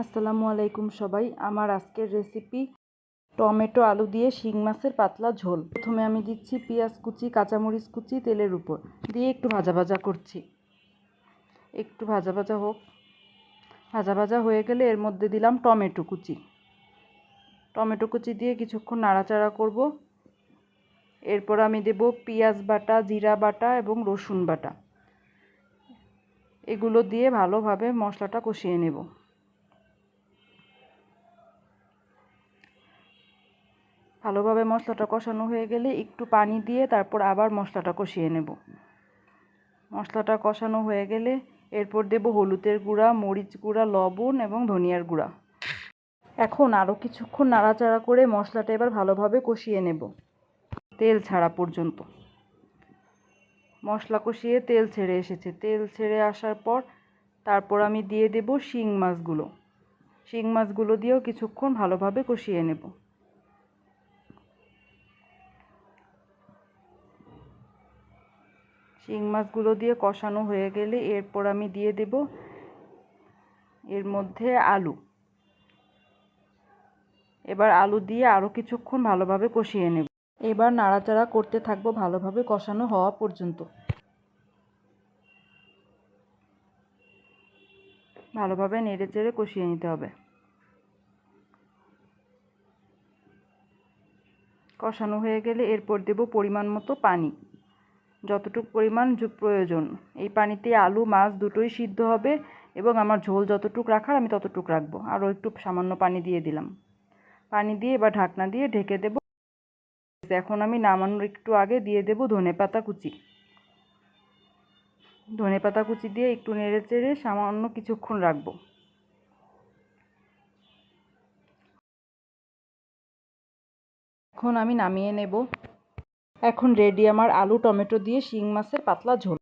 আসসালামু আলাইকুম সবাই। আমার আজকের রেসিপি টমেটো আলু দিয়ে শিং মাছের পাতলা ঝোল। প্রথমে আমি দিচ্ছি পেঁয়াজ কুচি, কাঁচামরিচ কুচি তেলের উপর। দিয়ে একটু ভাজা ভাজা করছি। একটু ভাজা ভাজা হোক। ভাজা ভাজা হয়ে গেলে এর মধ্যে দিলাম টমেটো কুচি। টমেটো কুচি দিয়ে কিছুক্ষণ নাড়াচাড়া করব। এরপর আমি দেব পেঁয়াজ বাটা, জিরা বাটা এবং রসুন বাটা। এগুলো দিয়ে ভালোভাবে মশলাটা কষিয়ে নেব। ভালোভাবে মশলাটা কষানো হয়ে গেলে একটু পানি দিয়ে তারপর আবার মশলাটা কষিয়ে নেব। মশলাটা কষানো হয়ে গেলে এরপর দেব হলুদের গুঁড়া, মরিচ গুঁড়া, লবণ এবং ধনিয়ার গুঁড়া। এখন আরও কিছুক্ষণ নাড়াচাড়া করে মশলাটা এবার ভালোভাবে কষিয়ে নেব। তেল ছাড়া পর্যন্ত। মশলা কষিয়ে তেল ছেড়ে এসেছে। তেল ছেড়ে আসার পর তারপর আমি দিয়ে দেব শিং মাছগুলো। শিং মাছগুলো দিয়েও কিছুক্ষণ ভালোভাবে কষিয়ে নেব। শিং মাছগুলো দিয়ে কষানো হয়ে গেলে এরপর আমি দিয়ে দেব এর মধ্যে আলু। এবার আলু দিয়ে আরও কিছুক্ষণ ভালোভাবে কষিয়ে নেব। এবার নাড়াচাড়া করতে থাকব ভালোভাবে কষানো হওয়া পর্যন্ত। ভালোভাবে নেড়ে চেড়ে কষিয়ে নিতে হবে। কষানো হয়ে গেলে এরপর দেব পরিমাণ মতো পানি। যতটুকু পরিমাণ প্রয়োজন। এই পানিতে আলু, মাছ দুটোই সিদ্ধ হবে এবং আমার ঝোল যতটুকু রাখার আমি ততটুকু রাখব। আরও একটু সামান্য পানি দিয়ে দিলাম। পানি দিয়ে এবার ঢাকনা দিয়ে ঢেকে দেব। এখন আমি নামানোর একটু আগে দিয়ে দেব ধনে পাতা কুচি। ধনে পাতা কুচি দিয়ে একটু নেড়ে চেড়ে সামান্য কিছুক্ষণ রাখব। এখন আমি নামিয়ে নেব। এখন রেডি আমার আলু টমেটো দিয়ে শিং মাছের পাতলা ঝোল।